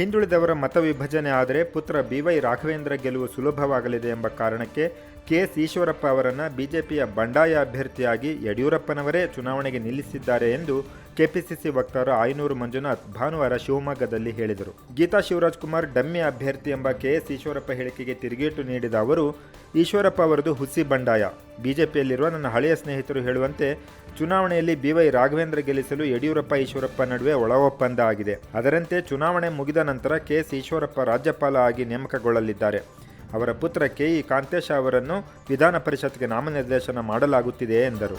ಹಿಂದುಳಿದವರ ಮತ ವಿಭಜನೆ ಆದರೆ ಪುತ್ರ ಬಿವೈ ರಾಘವೇಂದ್ರ ಗೆಲುವು ಸುಲಭವಾಗಲಿದೆ ಎಂಬ ಕಾರಣಕ್ಕೆ ಕೆಎಸ್ ಈಶ್ವರಪ್ಪ ಅವರನ್ನು ಬಿಜೆಪಿಯ ಬಂಡಾಯ ಅಭ್ಯರ್ಥಿಯಾಗಿ ಯಡಿಯೂರಪ್ಪನವರೇ ಚುನಾವಣೆಗೆ ನಿಲ್ಲಿಸಿದ್ದಾರೆ ಎಂದು ಕೆಪಿಸಿಸಿ ವಕ್ತಾರ ಆಯನೂರು ಮಂಜುನಾಥ್ ಭಾನುವಾರ ಶಿವಮೊಗ್ಗದಲ್ಲಿ ಹೇಳಿದರು. ಗೀತಾ ಶಿವರಾಜ್ ಕುಮಾರ್ ಡಮ್ಮಿ ಅಭ್ಯರ್ಥಿ ಎಂಬ ಕೆಎಸ್ ಈಶ್ವರಪ್ಪ ಹೇಳಿಕೆಗೆ ತಿರುಗೇಟು ನೀಡಿದ ಅವರು, ಈಶ್ವರಪ್ಪ ಅವರದು ಹುಸಿ ಬಂಡಾಯ. ಬಿಜೆಪಿಯಲ್ಲಿರುವ ನನ್ನ ಹಳೆಯ ಸ್ನೇಹಿತರು ಹೇಳುವಂತೆ, ಚುನಾವಣೆಯಲ್ಲಿ ಬಿವೈ ರಾಘವೇಂದ್ರ ಗೆಲ್ಲಿಸಲು ಯಡಿಯೂರಪ್ಪ, ಈಶ್ವರಪ್ಪ ನಡುವೆ ಒಳ ಒಪ್ಪಂದ ಆಗಿದೆ. ಅದರಂತೆ ಚುನಾವಣೆ ಮುಗಿದ ನಂತರ ಕೆಎಸ್ ಈಶ್ವರಪ್ಪ ರಾಜ್ಯಪಾಲ ಆಗಿ ನೇಮಕಗೊಳ್ಳಲಿದ್ದಾರೆ. ಅವರ ಪುತ್ರ ಕೆಇ ಕಾಂತೇಶ ಅವರನ್ನು ವಿಧಾನ ಪರಿಷತ್ಗೆ ನಾಮನಿರ್ದೇಶನ ಮಾಡಲಾಗುತ್ತಿದೆ ಎಂದರು.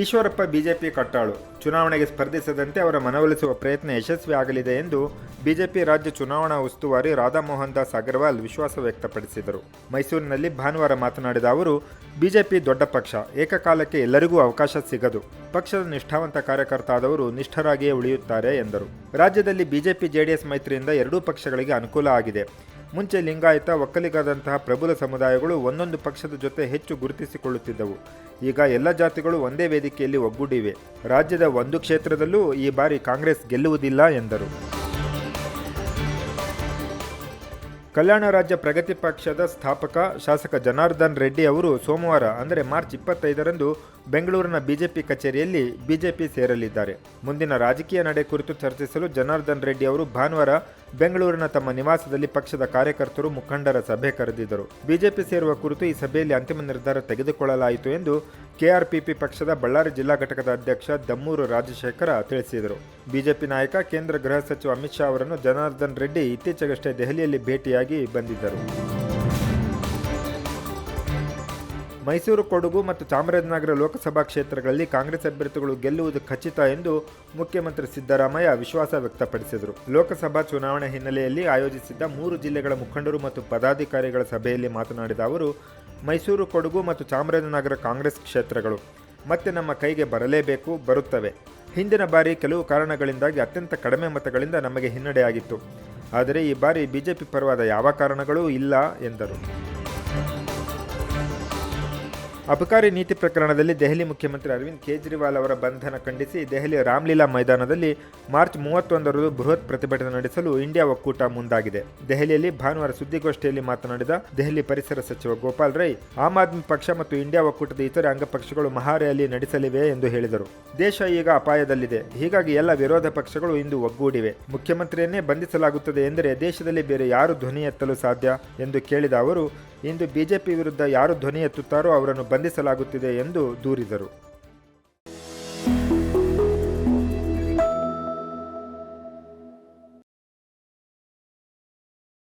ಈಶ್ವರಪ್ಪ ಬಿಜೆಪಿ ಕಟ್ಟಾಳು. ಚುನಾವಣೆಗೆ ಸ್ಪರ್ಧಿಸದಂತೆ ಅವರ ಮನವೊಲಿಸುವ ಪ್ರಯತ್ನ ಯಶಸ್ವಿ ಆಗಲಿದೆ ಎಂದು ಬಿಜೆಪಿ ರಾಜ್ಯ ಚುನಾವಣಾ ಉಸ್ತುವಾರಿ ರಾಧಾಮೋಹನ್ ದಾಸ್ ಅಗರ್ವಾಲ್ ವಿಶ್ವಾಸ ವ್ಯಕ್ತಪಡಿಸಿದರು. ಮೈಸೂರಿನಲ್ಲಿ ಭಾನುವಾರ ಮಾತನಾಡಿದ ಅವರು, ಬಿಜೆಪಿ ದೊಡ್ಡ ಪಕ್ಷ, ಏಕಕಾಲಕ್ಕೆ ಎಲ್ಲರಿಗೂ ಅವಕಾಶ ಸಿಗದು. ಪಕ್ಷದ ನಿಷ್ಠಾವಂತ ಕಾರ್ಯಕರ್ತ ಆದವರು ನಿಷ್ಠರಾಗಿಯೇ ಉಳಿಯುತ್ತಾರೆ ಎಂದರು. ರಾಜ್ಯದಲ್ಲಿ ಬಿಜೆಪಿ ಜೆಡಿಎಸ್ ಮೈತ್ರಿಯಿಂದ ಎರಡೂ ಪಕ್ಷಗಳಿಗೆ ಅನುಕೂಲ ಆಗಿದೆ. ಮುಂಚೆ ಲಿಂಗಾಯತ ಒಕ್ಕಲಿಗಾದಂತಹ ಪ್ರಬಲ ಸಮುದಾಯಗಳು ಒಂದೊಂದು ಪಕ್ಷದ ಜೊತೆ ಹೆಚ್ಚು ಗುರುತಿಸಿಕೊಳ್ಳುತ್ತಿದ್ದವು. ಈಗ ಎಲ್ಲ ಜಾತಿಗಳು ಒಂದೇ ವೇದಿಕೆಯಲ್ಲಿ ಒಗ್ಗೂಡಿವೆ. ರಾಜ್ಯದ ಒಂದು ಕ್ಷೇತ್ರದಲ್ಲೂ ಈ ಬಾರಿ ಕಾಂಗ್ರೆಸ್ ಗೆಲ್ಲುವುದಿಲ್ಲ ಎಂದರು. ಕಲ್ಯಾಣ ರಾಜ್ಯ ಪ್ರಗತಿ ಪಕ್ಷದ ಸ್ಥಾಪಕ ಶಾಸಕ ಜನಾರ್ದನ್ ರೆಡ್ಡಿ ಅವರು ಸೋಮವಾರ, ಅಂದರೆ ಮಾರ್ಚ್ ಇಪ್ಪತ್ತೈದರಂದು ಬೆಂಗಳೂರಿನ ಬಿಜೆಪಿ ಕಚೇರಿಯಲ್ಲಿ ಬಿಜೆಪಿ ಸೇರಲಿದ್ದಾರೆ. ಮುಂದಿನ ರಾಜಕೀಯ ನಡೆ ಕುರಿತು ಚರ್ಚಿಸಲು ಜನಾರ್ದನ್ ರೆಡ್ಡಿ ಅವರು ಭಾನುವಾರ ಬೆಂಗಳೂರಿನ ತಮ್ಮ ನಿವಾಸದಲ್ಲಿ ಪಕ್ಷದ ಕಾರ್ಯಕರ್ತರು ಮುಖಂಡರ ಸಭೆ ಕರೆದಿದ್ದರು. ಬಿಜೆಪಿ ಸೇರುವ ಕುರಿತು ಈ ಸಭೆಯಲ್ಲಿ ಅಂತಿಮ ನಿರ್ಧಾರ ತೆಗೆದುಕೊಳ್ಳಲಾಯಿತು ಎಂದು ಕೆಆರ್ಪಿಪಿ ಪಕ್ಷದ ಬಳ್ಳಾರಿ ಜಿಲ್ಲಾ ಘಟಕದ ಅಧ್ಯಕ್ಷ ದಮ್ಮೂರು ರಾಜಶೇಖರ ತಿಳಿಸಿದರು. ಬಿಜೆಪಿ ನಾಯಕ, ಕೇಂದ್ರ ಗೃಹ ಸಚಿವ ಅಮಿತ್ ಶಾ ಅವರನ್ನು ಜನಾರ್ದನ್ ರೆಡ್ಡಿ ಇತ್ತೀಚೆಗಷ್ಟೇ ದೆಹಲಿಯಲ್ಲಿ ಭೇಟಿಯಾಗಿ ಬಂದಿದ್ದರು. ಮೈಸೂರು ಕೊಡಗು ಮತ್ತು ಚಾಮರಾಜನಗರ ಲೋಕಸಭಾ ಕ್ಷೇತ್ರಗಳಲ್ಲಿ ಕಾಂಗ್ರೆಸ್ ಅಭ್ಯರ್ಥಿಗಳು ಗೆಲ್ಲುವುದು ಖಚಿತ ಎಂದು ಮುಖ್ಯಮಂತ್ರಿ ಸಿದ್ದರಾಮಯ್ಯ ವಿಶ್ವಾಸ ವ್ಯಕ್ತಪಡಿಸಿದರು. ಲೋಕಸಭಾ ಚುನಾವಣೆ ಹಿನ್ನೆಲೆಯಲ್ಲಿ ಆಯೋಜಿಸಿದ್ದ ಮೂರು ಜಿಲ್ಲೆಗಳ ಮುಖಂಡರು ಮತ್ತು ಪದಾಧಿಕಾರಿಗಳ ಸಭೆಯಲ್ಲಿ ಮಾತನಾಡಿದ ಅವರು, ಮೈಸೂರು, ಕೊಡಗು ಮತ್ತು ಚಾಮರಾಜನಗರ ಕಾಂಗ್ರೆಸ್ ಕ್ಷೇತ್ರಗಳು ಮತ್ತೆ ನಮ್ಮ ಕೈಗೆ ಬರಲೇಬೇಕು, ಬರುತ್ತವೆ. ಹಿಂದಿನ ಬಾರಿ ಕೆಲವು ಕಾರಣಗಳಿಂದಾಗಿ ಅತ್ಯಂತ ಕಡಿಮೆ ಮತಗಳಿಂದ ನಮಗೆ ಹಿನ್ನಡೆಯಾಗಿತ್ತು. ಆದರೆ ಈ ಬಾರಿ ಬಿಜೆಪಿ ಪರವಾದ ಯಾವ ಕಾರಣಗಳೂ ಇಲ್ಲ ಎಂದರು. ಅಬಕಾರಿ ನೀತಿ ಪ್ರಕರಣದಲ್ಲಿ ದೆಹಲಿ ಮುಖ್ಯಮಂತ್ರಿ ಅರವಿಂದ್ ಕೇಜ್ರಿವಾಲ್ ಅವರ ಬಂಧನ ಖಂಡಿಸಿ ದೆಹಲಿಯ ರಾಮ್ಲೀಲಾ ಮೈದಾನದಲ್ಲಿ ಮಾರ್ಚ್ ಮೂವತ್ತೊಂದರಂದು ಬೃಹತ್ ಪ್ರತಿಭಟನೆ ನಡೆಸಲು ಇಂಡಿಯಾ ಒಕ್ಕೂಟ ಮುಂದಾಗಿದೆ. ದೆಹಲಿಯಲ್ಲಿ ಭಾನುವಾರ ಸುದ್ದಿಗೋಷ್ಠಿಯಲ್ಲಿ ಮಾತನಾಡಿದ ದೆಹಲಿ ಪರಿಸರ ಸಚಿವ ಗೋಪಾಲ್ ರೈ, ಆಮ್ ಆದ್ಮಿ ಪಕ್ಷ ಮತ್ತು ಇಂಡಿಯಾ ಒಕ್ಕೂಟದ ಇತರೆ ಅಂಗಪಕ್ಷಗಳು ಮಹಾರ್ಯಾಲಿ ನಡೆಸಲಿವೆ ಎಂದು ಹೇಳಿದರು. ದೇಶ ಈಗ ಅಪಾಯದಲ್ಲಿದೆ. ಹೀಗಾಗಿ ಎಲ್ಲ ವಿರೋಧ ಪಕ್ಷಗಳು ಇಂದು ಒಗ್ಗೂಡಿವೆ. ಮುಖ್ಯಮಂತ್ರಿಯನ್ನೇ ಬಂಧಿಸಲಾಗುತ್ತದೆ ಎಂದರೆ ದೇಶದಲ್ಲಿ ಬೇರೆ ಯಾರು ಧ್ವನಿ ಎತ್ತಲು ಸಾಧ್ಯ? ಎಂದು ಕೇಳಿದ ಅವರು ಇಂದು ಬಿಜೆಪಿ ವಿರುದ್ಧ ಯಾರು ಧ್ವನಿ ಎತ್ತುತ್ತಾರೋ ಅವರನ್ನು ಬಂಧಿಸಲಾಗುತ್ತಿದೆ ಎಂದು ದೂರಿದರು.